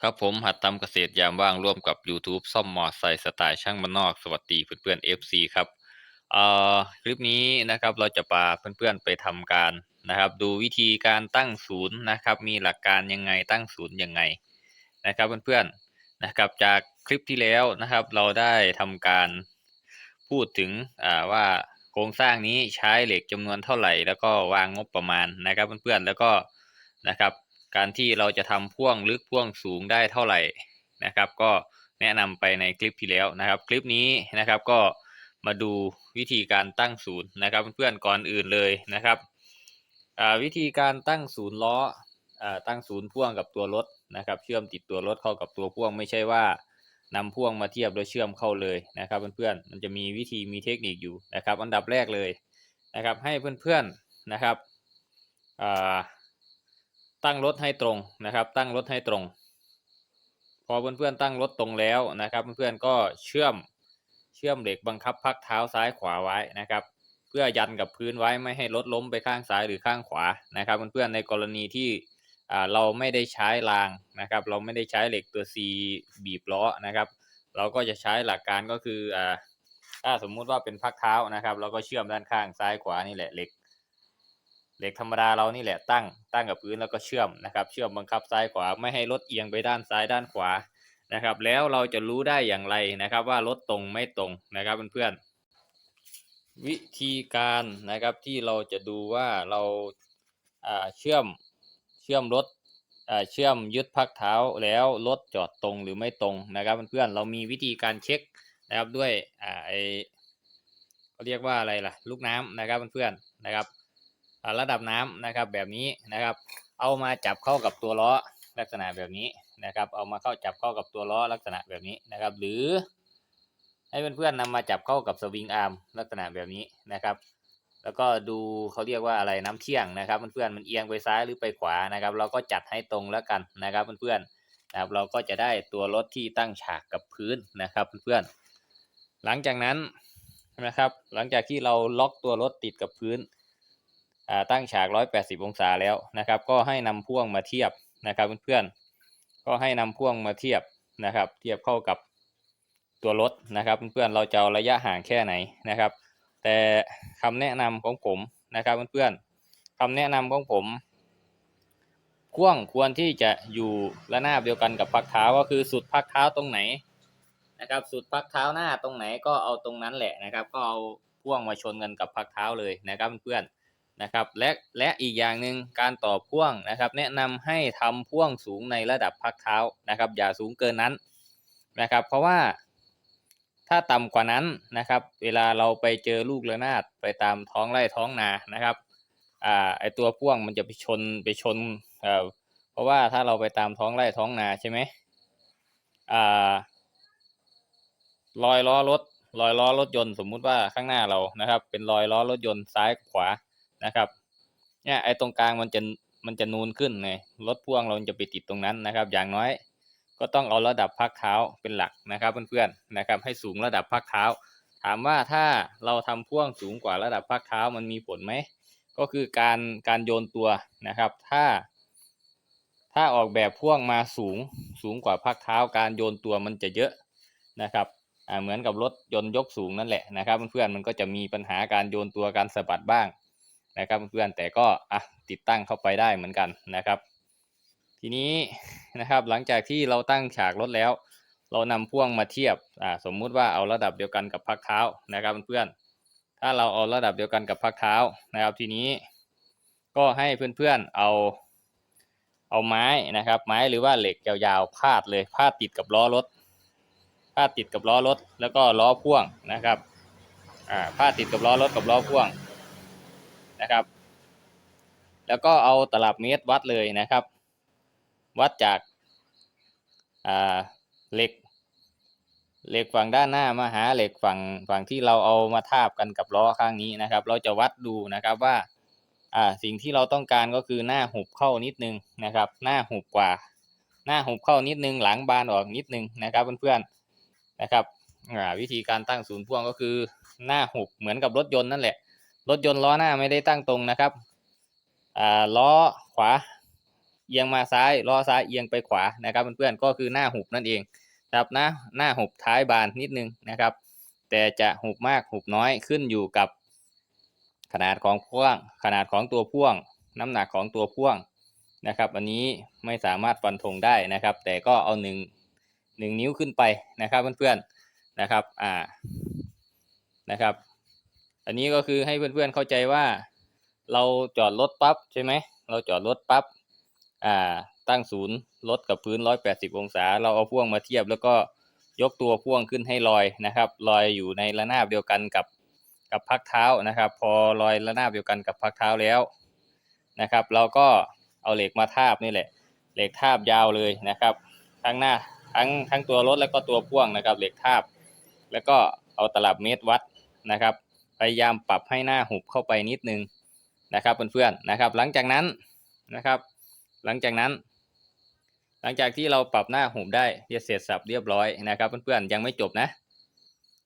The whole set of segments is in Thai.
ครับผมหัดทำเกษตรยามว่างร่วมกับ YouTube ซ่อมมอไซค์สไตล์ช่างบ้านนอก สวัสดีเพื่อนๆ FC ครับเอ่อคลิปนี้นะครับเราจะพาเพื่อนๆไปทำการนะครับ ดูวิธีการตั้งศูนย์นะครับ มีหลักการยังไงตั้งศูนย์ยังไงนะครับเพื่อนๆนะครับจากคลิปที่แล้วนะครับ เราได้ทำการพูดถึงอ่าว่าโครงสร้างนี้ใช้เหล็กจำนวนเท่าไหร่ แล้วก็วางงบประมาณนะครับเพื่อนๆแล้วก็นะครับ การที่เราจะทำพ่วงลึกพ่วงสูงได้เท่าไหร่นะครับ ก็แนะนำไปในคลิปที่แล้วนะครับ คลิปนี้นะครับก็มาดูวิธีการตั้งศูนย์นะครับ เพื่อนๆก่อนอื่นเลยนะครับวิธีการตั้งศูนย์ล้อตั้งศูนย์พ่วงกับตัวรถนะครับ เชื่อมติดตัวรถเข้ากับตัวพ่วงไม่ใช่ว่านำพ่วงมาเทียบแล้วเชื่อมเข้าเลยนะครับเพื่อนๆมันจะมีวิธีมีเทคนิคอยู่นะครับ อันดับแรกเลยนะครับ ให้เพื่อนๆนะครับ ตั้งรถให้ตรงนะครับ ตั้งรถให้ตรง พอเพื่อนๆตั้งรถตรงแล้วนะครับ เพื่อนๆก็เชื่อมเชื่อมเหล็กบังคับพักเท้าซ้ายขวาไว้นะครับ เพื่อยันกับพื้นไว้ไม่ให้รถล้มไปข้างซ้ายหรือข้างขวานะครับ เพื่อนๆในกรณีที่เราไม่ได้ใช้รางนะครับ เราไม่ได้ใช้เหล็กตัว C บีบล้อนะครับ เราก็จะใช้หลักการก็คือถ้าสมมุติว่าเป็นพักเท้านะครับ เราก็เชื่อมด้านข้างซ้ายขวานี่แหละเหล็ก เหล็กธรรมดาเรานี่แหละตั้งตั้งกับพื้นแล้วก็เชื่อมนะครับ เชื่อมบังคับซ้ายขวาไม่ให้รถเอียงไปด้านซ้ายด้านขวานะครับ แล้วเราจะรู้ได้อย่างไรนะครับ ว่ารถตรงไม่ตรงนะครับเพื่อนๆวิธีการนะครับที่เราจะดูว่าเราเชื่อมเชื่อมรถเชื่อมยึดพักเท้าแล้วรถจอดตรงหรือไม่ตรงนะครับเพื่อนๆเรามีวิธีการเช็คนะครับด้วยไอเขาเรียกว่าอะไรล่ะ ลูกน้ำนะครับเพื่อนๆนะครับ ระดับน้ำนะครับแบบนี้นะครับ เอามาจับเข้ากับตัวล้อลักษณะแบบนี้นะครับ เอามาเข้าจับเข้ากับตัวล้อลักษณะแบบนี้นะครับ หรือให้เพื่อนๆนำมาจับเข้ากับสวิงอาร์มลักษณะแบบนี้นะครับ แล้วก็ดูเขาเรียกว่าอะไรน้ำเที่ยงนะครับเพื่อนๆมันเอียงไปซ้ายหรือไปขวานะครับ เราก็จัดให้ตรงแล้วกันนะครับเพื่อนๆนะครับเราก็จะได้ตัวรถที่ตั้งฉากกับพื้นนะครับเพื่อนๆหลังจากนั้นนะครับ หลังจากที่เราล็อกตัวรถติดกับพื้น ตั้งฉาก 180 องศาแล้วนะครับ ก็ให้นำพ่วงมาเทียบนะครับเพื่อนๆ ก็ให้นำพ่วงมาเทียบนะครับ เทียบเข้ากับตัวรถนะครับเพื่อนๆ เราจะเอาระยะห่างแค่ไหนนะครับ แต่คำแนะนำของผมนะครับเพื่อนๆคำแนะนำของผมพ่วงควรที่จะอยู่ระนาบเดียวกันกับพักเท้าก็คือสุดพักเท้าตรงไหนนะครับ สุดพักเท้าหน้าตรงไหนก็เอาตรงนั้นแหละนะครับ ก็เอาพ่วงมาชนกันกับพักเท้าเลยนะครับเพื่อนๆ นะครับและและอีกอย่างหนึ่งการต่อพ่วงนะครับ แนะนำให้ทำพ่วงสูงในระดับพักเท้านะครับ อย่าสูงเกินนั้นนะครับ เพราะว่าถ้าต่ำกว่านั้นนะครับ เวลาเราไปเจอลูกระนาดไปตามท้องไร่ท้องนานะครับอ่าไอตัวพ่วงมันจะไปชนไปชนเอ่อเพราะว่าถ้าเราไปตามท้องไร่ท้องนาใช่ไหมอ่ารอยล้อรถรอยล้อรถยนต์สมมุติว่าข้างหน้าเรานะครับ เป็นรอยล้อรถยนต์ซ้ายขวา นะครับเนี่ยไอ้ตรงกลางมันจะมันจะนูนขึ้นไงรถพ่วงเราจะไปติดตรงนั้นนะครับ อย่างน้อยก็ต้องเอาระดับพักเท้าเป็นหลักนะครับเพื่อนๆนะครับ ให้สูงระดับพักเท้า ถามว่าถ้าเราทำพ่วงสูงกว่าระดับพักเท้ามันมีผลไหมก็คือการการโยนตัวนะครับ ถ้า ถ้าออกแบบพ่วงมาสูงสูงกว่าพักเท้า การโยนตัวมันจะเยอะนะครับเหมือนกับรถยนต์ยกสูงนั่นแหละนะครับ เพื่อนๆมันก็จะมีปัญหาการโยนตัวการสะบัดบ้าง นะครับเพื่อนแต่ก็อะติดตั้งเข้าไปได้เหมือนกันนะครับ ทีนี้นะครับหลังจากที่เราตั้งฉากรถแล้ว เรานำพ่วงมาเทียบอ่าสมมุติว่าเอาระดับเดียวกันกับพักเท้านะครับเพื่อนถ้าเราเอาระดับเดียวกันกับพักเท้านะครับ ทีนี้ก็ให้เพื่อนๆเอาเอาไม้นะครับ ไม้หรือว่าเหล็กยาวๆพาดเลยพาดติดกับล้อรถพาดติดกับล้อรถ แล้วก็ล้อพ่วงนะครับอ่าพาดติดกับล้อรถกับล้อพ่วง นะครับ แล้วก็เอาตลับเมตรวัดเลยนะครับ วัดจากเหล็ก เหล็กฝั่งด้านหน้ามาหาเหล็กฝั่งฝั่งที่เราเอามาทาบกันกับล้อข้างนี้นะครับ เราจะวัดดูนะครับว่าอ่าสิ่งที่เราต้องการก็คือหน้าหุบเข้านิดนึงนะครับ หน้าหุบกว่า หน้าหุบเข้านิดนึงหลังบานออกนิดนึงนะครับเพื่อนๆนะครับวิธีการตั้งศูนย์พ่วงก็คือหน้าหุบเหมือนกับรถยนต์นั่นแหละ รถยนต์ล้อหน้าไม่ได้ตั้งตรงนะครับอ่าล้อขวาเอียงมาซ้ายล้อซ้ายเอียงไปขวานะครับเพื่อนๆก็คือหน้าหุบนั่นเองครับนะหน้าหุบท้ายบานนิดนึงนะครับ แต่จะหุบมากหุบน้อยขึ้นอยู่กับขนาดของพ่วง ขนาดของตัวพ่วง น้ำหนักของตัวพ่วงนะครับอันนี้ไม่สามารถฟันธงได้นะครับ แต่ก็เอาหนึ่งหนึ่งนิ้วขึ้นไปนะครับเพื่อนๆนะครับอ่านะครับ อันนี้ก็คือให้เพื่อนๆเข้าใจว่า เราจอดรถปั๊บใช่ไหมเราจอดรถปั๊บอ่า ตั้งศูนย์รถกับพื้นร้อยแปดสิบองศา เราเอาพ่วงมาเทียบ แล้วก็ยกตัวพ่วงขึ้นให้ลอยนะครับลอยอยู่ในระนาบเดียวกันกับกับพักเท้านะครับ พอลอยระนาบเดียวกันกับพักเท้าแล้วนะครับ เราก็เอาเหล็กมาทาบนี่แหละ เหล็กทาบยาวเลยนะครับ ทั้งหน้าทั้งทั้งตัวรถแล้วก็ตัวพ่วงนะครับ เหล็กทาบ แล้วก็เอาตลับเมตรวัดนะครับ พยายามปรับให้หน้าหุบเข้าไปนิดนึงนะครับเพื่อนๆนะครับ หลังจากนั้นนะครับ หลังจากนั้น หลังจากที่เราปรับหน้าหุบได้เรียบเสร็จสับเรียบร้อยนะครับเพื่อนๆยังไม่จบนะ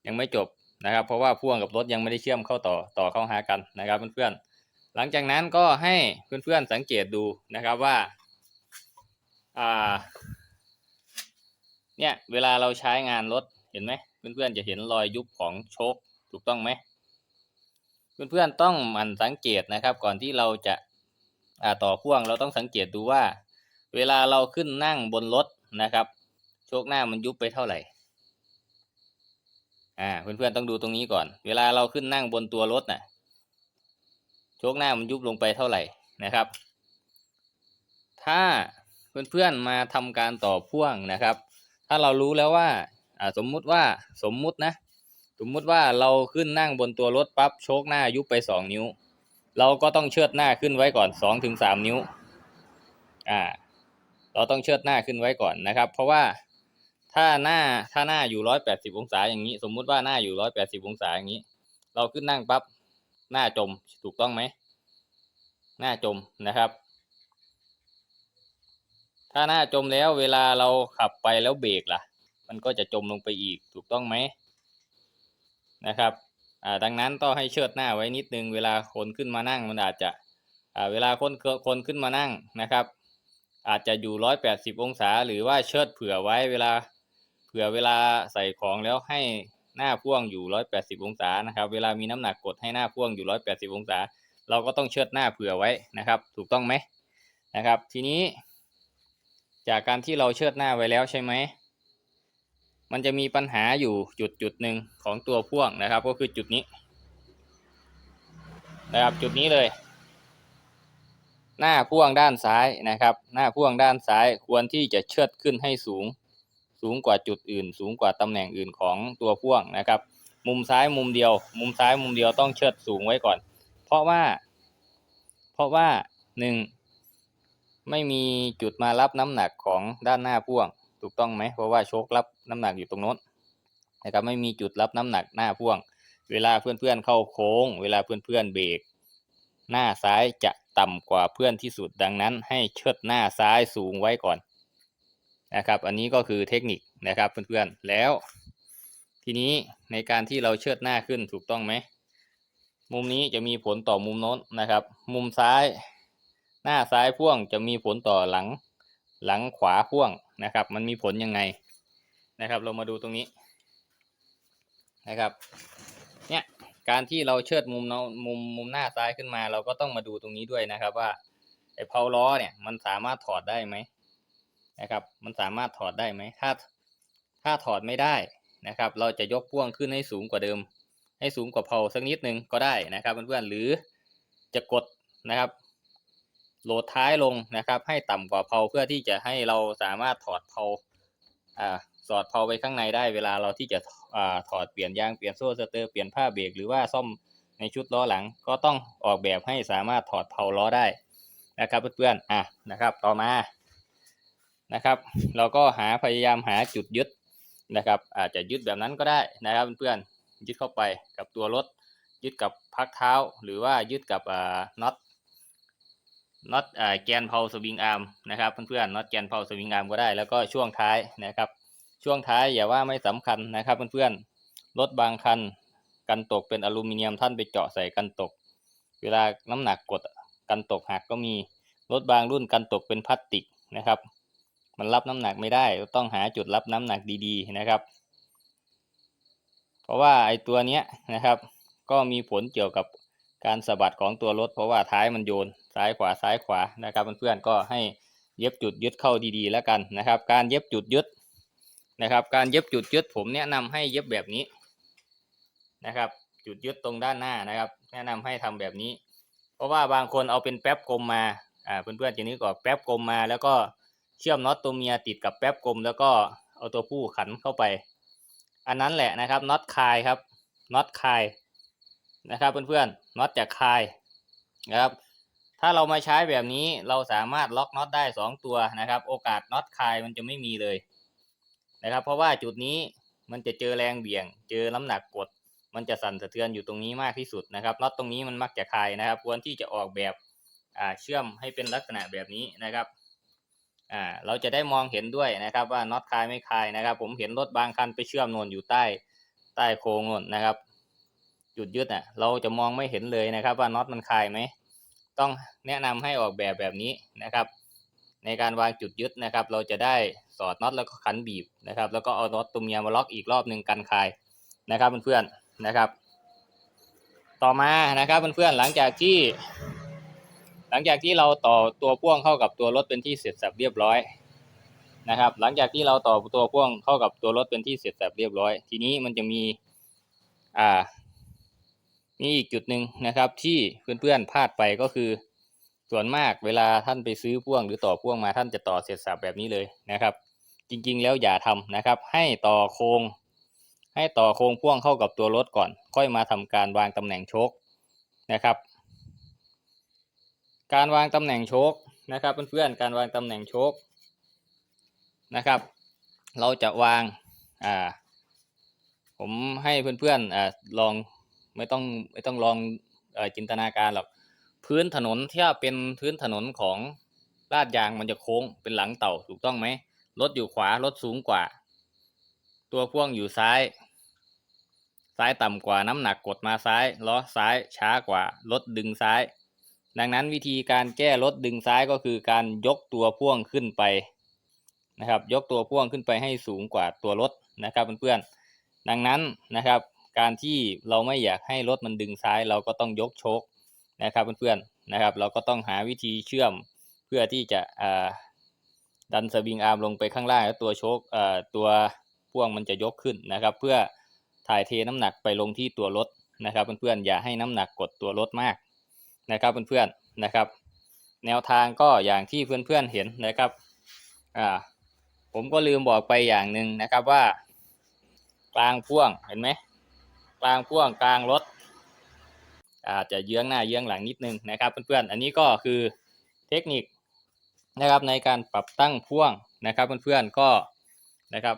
ยังไม่จบนะครับ เพราะว่าพ่วงกับรถยังไม่ได้เชื่อมเข้าต่อต่อเข้าหากันนะครับเพื่อนๆหลังจากนั้นก็ให้เพื่อนๆสังเกตดูนะครับว่าอ่าเนี่ยเวลาเราใช้งานรถเห็นไหมเพื่อนๆจะเห็นรอยยุบของโชคถูกต้องไหม เพื่อนๆต้องมันสังเกตนะครับ ก่อนที่เราจะาต่อพ่วงเราต้องสังเกตดูว่า เวลาเราขึ้นนั่งบนรถนะครับ โชคหน้ามันยุบไปเท่าไหร่อ่าเพื่อนๆต้องดูตรงนี้ก่อน เวลาเราขึ้นนั่งบนตัวรถน่ะโชคหน้ามันยุบลงไปเท่าไหร่นะครับ ถ้าเพื่อนๆมาทำการต่อพ่วงนะครับ ถ้าเรารู้แล้วว่าอ่าสมมุติว่าสมมุตินะ สมมุติว่าเราขึ้นนั่งบนตัวรถปั๊บโชคหน้ายุบไปสองนิ้ว เราก็ต้องเชิดหน้าขึ้นไว้ก่อนสองถึงสามนิ้ว อ่า เราต้องเชิดหน้าขึ้นไว้ก่อนนะครับ เพราะว่าถ้าหน้าถ้าหน้าอยู่ร้อยแปดสิบองศาอย่างนี้ สมมุติว่าหน้าอยู่ร้อยแปดสิบองศาอย่างนี้ เราขึ้นนั่งปั๊บหน้าจมถูกต้องไหมหน้าจมนะครับ ถ้าหน้าจมแล้วเวลาเราขับไปแล้วเบรกล่ะ มันก็จะจมลงไปอีกถูกต้องไหม นะครับดังนั้นต้องให้เชิดหน้าไว้นิดนึงเวลาคนขึ้นมานั่งมันอาจจะเวลาคนคนขึ้นมานั่งนะครับ อาจจะอยู่ร้อยแปดสิบองศา หรือว่าเชิดเผื่อไว้เวลาเผื่อเวลาใส่ของแล้วให้หน้าพ่วงอยู่ร้อยแปดสิบองศานะครับ เวลามีน้ำหนักกดให้หน้าพ่วงอยู่ร้อยแปดสิบองศา เราก็ต้องเชิดหน้าเผื่อไว้นะครับ ถูกต้องไหมนะครับ ทีนี้ จากการที่เราเชิดหน้าไว้แล้วใช่ไหม มันจะมีปัญหาอยู่จุดจุดหนึ่งของตัวพ่วงนะครับ ก็คือจุดนี้นะครับจุดนี้เลย หน้าพ่วงด้านซ้ายนะครับ หน้าพ่วงด้านซ้ายควรที่จะเชิดขึ้นให้สูง สูงกว่าจุดอื่น สูงกว่าตำแหน่งอื่นของตัวพ่วงนะครับ มุมซ้ายมุมเดียว มุมซ้ายมุมเดียวต้องเชิดสูงไว้ก่อน เพราะว่า เพราะว่าหนึ่งไม่มีจุดมารับน้ำหนักของด้านหน้าพ่วง ถูกต้องไหมเพราะว่าโชครับน้ำหนักอยู่ตรงโน้นนะครับไม่มีจุดรับน้ำหนักหน้าพ่วง เวลาเพื่อนๆเข้าโค้ง เวลาเพื่อนๆเบรกหน้าซ้ายจะต่ำกว่าเพื่อนที่สุดดังนั้น ให้เชิดหน้าซ้ายสูงไว้ก่อนนะครับ อันนี้ก็คือเทคนิคนะครับเพื่อนๆแล้ว ทีนี้ในการที่เราเชิดหน้าขึ้นถูกต้องไหมมุมนี้จะมีผลต่อมุมโน้นนะครับ มุมซ้าย หน้าซ้ายพ่วงจะมีผลต่อหลัง หลังขวาพ่วง นะครับ มันมีผลยังไงนะครับ เรามาดูตรงนี้นะครับ เนี่ยการที่เราเชิดมุมเนามุมมุมหน้าซ้ายขึ้นมา เราก็ต้องมาดูตรงนี้ด้วยนะครับว่าไอ้เพาล้อเนี่ยมันสามารถถอดได้ไหมนะครับ มันสามารถถอดได้ไหมถ้าถ้าถอดไม่ได้นะครับ เราจะยกพ่วงขึ้นให้สูงกว่าเดิม ให้สูงกว่าเพาสักนิดนึงก็ได้นะครับเพื่อนๆหรือจะกดนะครับ โหลดท้ายลงนะครับ ให้ต่ำกว่าเพาเพื่อที่จะให้เราสามารถถอดเพาอ่าสอดเพาไปข้างในได้เวลาเราที่จะอ่าถอดเปลี่ยนยางเปลี่ยนโซ่สเตอร์เปลี่ยนผ้าเบรกหรือว่าซ่อมในชุดล้อหลัง ก็ต้องออกแบบให้สามารถถอดเพาล้อได้นะครับเพื่อนๆอะนะครับต่อมานะครับ เราก็หาพยายามหาจุดยึดนะครับ อาจจะยึดแบบนั้นก็ได้นะครับเพื่อนๆยึดเข้าไปกับตัวรถยึดกับพักเท้าหรือว่ายึดกับอ่าน็อต น็อตแกนเพาสวิงอาร์มนะครับเพื่อนๆน็อตแกนเพาสวิงอาร์มก็ได้แล้วก็ช่วงท้ายนะครับ ช่วงท้ายอย่าว่าไม่สำคัญนะครับเพื่อนๆรถบางคันกันตกเป็นอลูมิเนียมท่านไปเจาะใส่กันตก เวลาน้ำหนักกดกันตกหักก็มีรถบางรุ่นกันตกเป็นพลาสติกนะครับ มันรับน้ำหนักไม่ได้ต้องหาจุดรับน้ำหนักดีๆนะครับ เพราะว่าไอ้ตัวเนี้ยนะครับ ก็มีผลเกี่ยวกับ การสะบัดของตัวรถเพราะว่าท้ายมันโยนซ้ายขวาซ้ายขวานะครับเพื่อนๆก็ให้เย็บจุดยึดเข้าดีๆแล้วกันนะครับ การเย็บจุดยึดนะครับ การเย็บจุดยึดผมแนะนำให้เย็บแบบนี้นะครับ จุดยึดตรงด้านหน้านะครับ แนะนำให้ทำแบบนี้ เพราะว่าบางคนเอาเป็นแป๊บกลมมาอ่าเพื่อนๆจะนึกออกแป๊บกลมมา แล้วก็เชื่อมน็อตตัวเมียติดกับแป๊บกลม แล้วก็เอาตัวผู้ขันเข้าไป อันนั้นแหละนะครับน็อตคายครับน็อตคายนะครับเพื่อนๆ น็อตจะคายนะครับ ถ้าเรามาใช้แบบนี้เราสามารถล็อกน็อตได้สองตัวนะครับ โอกาสน็อตคายมันจะไม่มีเลยนะครับ เพราะว่าจุดนี้มันจะเจอแรงเบี่ยง เจอน้ำหนักกด มันจะสั่นสะเทือนอยู่ตรงนี้มากที่สุดนะครับน็อตตรงนี้มันมักจะคายนะครับ ควรที่จะออกแบบเชื่อมให้เป็นลักษณะแบบนี้นะครับเราจะได้มองเห็นด้วยนะครับว่าน็อตคลายไม่คลายนะครับ ผมเห็นรถบางคันไปเชื่อมโนนอยู่ใต้ใต้โครงโนนนะครับ จุดยึดอะเราจะมองไม่เห็นเลยนะครับ ว่าน็อตมันคลายไหมต้องแนะนำให้ออกแบบแบบนี้นะครับ ในการวางจุดยึดนะครับ เราจะได้สอดน็อตแล้วก็ขันบีบนะครับ แล้วก็เอาน็อตตัวเมียมาล็อกอีกรอบหนึ่งกันคลายนะครับเพื่อนๆนะครับ ต่อมานะครับเพื่อนๆหลังจากที่ หลังจากที่เราต่อตัวพ่วงเข้ากับตัวรถเป็นที่เสร็จสับเรียบร้อยนะครับ หลังจากที่เราต่อตัวพ่วงเข้ากับตัวรถเป็นที่เสร็จสับเรียบร้อย ทีนี้มันจะมีอ่า มีอีกจุดหนึ่งนะครับ ที่เพื่อนๆพลาดไปก็คือ ส่วนมากเวลาท่านไปซื้อพ่วงหรือต่อพ่วงมาท่านจะต่อเสร็จสับแบบนี้เลยนะครับ จริงๆแล้วอย่าทำนะครับ ให้ต่อโครงให้ต่อโครงพ่วงเข้ากับตัวรถก่อน ค่อยมาทำการวางตำแหน่งโชคนะครับ การวางตำแหน่งโชคนะครับเพื่อนๆการวางตำแหน่งโชคนะครับ เราจะวางอ่าผมให้เพื่อนๆอ่าลอง ไม่ต้องไม่ต้องลองอจินตนาการหรอกพื้นถนนที่เป็นพื้นถนนของลาดยางมันจะโค้งเป็นหลังเต่าถูกต้องไหมรถอยู่ขวารถสูงกว่า ตัวพ่วงอยู่ซ้าย ซ้ายต่ำกว่าน้ำหนักกดมาซ้ายล้อซ้ายช้ากว่ารถดึงซ้าย ดังนั้นวิธีการแก้รถดึงซ้ายก็คือการยกตัวพ่วงขึ้นไปนะครับ ยกตัวพ่วงขึ้นไปให้สูงกว่าตัวรถนะครับเพื่อนๆดังนั้นนะครับ การที่เราไม่อยากให้รถมันดึงซ้าย เราก็ต้องยกโชคนะครับเพื่อนๆนะครับ เราก็ต้องหาวิธีเชื่อมเพื่อที่จะดันสวิงอาร์มลงไปข้างล่างแล้วตัวโชคตัวพ่วงมันจะยกขึ้นนะครับ เพื่อถ่ายเทน้ำหนักไปลงที่ตัวรถนะครับเพื่อนๆอย่าให้น้ำหนักกดตัวรถมากนะครับเพื่อนๆนะครับ แนวทางก็อย่างที่เพื่อนๆเห็นนะครับอ่าผมก็ลืมบอกไปอย่างหนึ่งนะครับว่ากลางพ่วงเห็นไหม กลางพ่วงกลางรถอาจจะเยื้องหน้าเยื้องหลังนิดนึงนะครับ เพื่อนๆ อันนี้ก็คือเทคนิคนะครับในการปรับตั้งพ่วงนะครับ เพื่อนๆ ก็นะครับ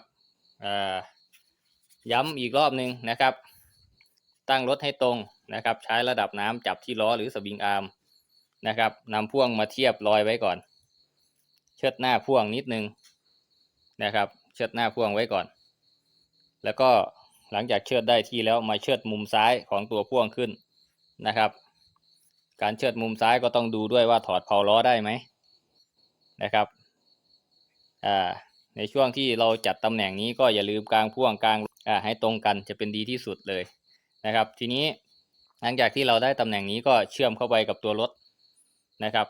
ย้ำอีกรอบหนึ่งนะครับ ตั้งรถให้ตรงนะครับ ใช้ระดับน้ำจับที่ล้อหรือสวิงอาร์มนะครับนำพ่วงมาเทียบรอยไว้ก่อน เชิดหน้าพ่วงนิดนึงนะครับ เชิดหน้าพ่วงไว้ก่อน แล้วก็ หลังจากเชิดได้ที่แล้วมาเชิดมุมซ้ายของตัวพ่วงขึ้นนะครับ การเชิดมุมซ้ายก็ต้องดูด้วยว่าถอดเพาล้อได้ไหมนะครับอ่าในช่วงที่เราจัดตำแหน่งนี้ก็อย่าลืมกลางพ่วงกลางอ่าให้ตรงกันจะเป็นดีที่สุดเลยนะครับ ทีนี้หลังจากที่เราได้ตำแหน่งนี้ก็เชื่อมเข้าไปกับตัวรถนะครับ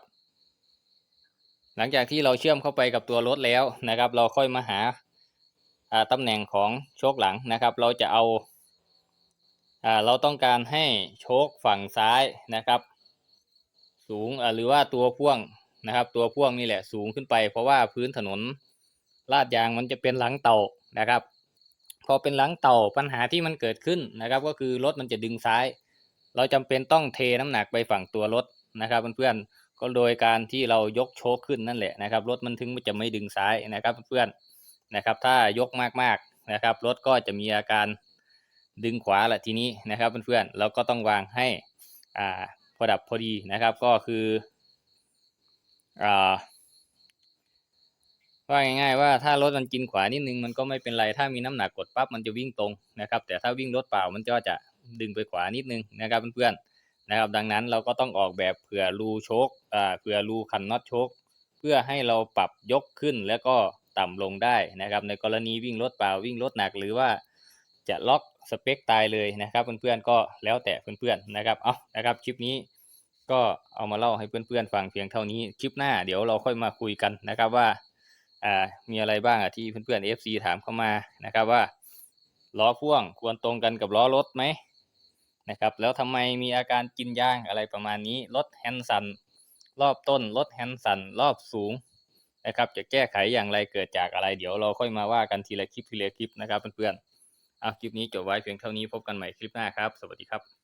หลังจากที่เราเชื่อมเข้าไปกับตัวรถแล้วนะครับ เราค่อยมาหา ตำแหน่งของโชคหลังนะครับ เราจะเอาเราต้องการให้โชคฝั่งซ้ายนะครับ สูงหรือว่าตัวพ่วงนะครับ ตัวพ่วงนี่แหละสูงขึ้นไป เพราะว่าพื้นถนนลาดยางมันจะเป็นหลังเต่านะครับ พอเป็นหลังเต่าปัญหาที่มันเกิดขึ้นนะครับ ก็คือรถมันจะดึงซ้าย เราจำเป็นต้องเทน้ำหนักไปฝั่งตัวรถนะครับเพื่อนๆก็โดยการที่เรายกโชคขึ้นนั่นแหละนะครับรถมันถึงจะไม่ดึงซ้ายนะครับเพื่อนๆ นะครับ ถ้ายกมากๆนะครับรถก็จะมีอาการดึงขวาแหละทีนี้นะครับเพื่อนๆเราก็ต้องวางให้อ่าพอดับพอดีนะครับก็คืออ่าว่าง่ายๆว่าถ้ารถมันกินขวานิดนึงมันก็ไม่เป็นไรถ้ามีน้ำหนักกดปั๊บมันจะวิ่งตรงนะครับ แต่ถ้าวิ่งรถเปล่ามันก็จะดึงไปขวานิดนึงนะครับเพื่อนนะครับ ดังนั้นเราก็ต้องออกแบบเผื่อรูโชคอ่าเผื่อรูคันน็อตโชคเพื่อให้เราปรับยกขึ้นแล้วก็ ต่ำลงได้นะครับ ในกรณีวิ่งรถเปล่าวิ่งรถหนักหรือว่าจะล็อกสเปคตายเลยนะครับ เพื่อนๆก็แล้วแต่เพื่อนๆนะครับเอานะครับคลิปนี้ก็เอามาเล่าให้เพื่อนๆฟังเพียงเท่านี้คลิปหน้าเดี๋ยวเราค่อยมาคุยกันนะครับว่าอ่ามีอะไรบ้างอะที่เพื่อนๆ FC ถามเข้ามานะครับว่าล้อพ่วงควรตรงกันกับล้อรถไหมนะครับ แล้วทำไมมีอาการกินยางอะไรประมาณนี้รถแฮนสันรอบต้นรถแฮนสันรอบสูง นะครับ จะแก้ไขอย่างไรเกิดจากอะไร เดี๋ยวเราค่อยมาว่ากันทีละคลิปทีละคลิปนะครับเพื่อนๆเอาคลิปนี้จบไว้เพียงเท่านี้พบกันใหม่คลิปหน้าครับ สวัสดีครับ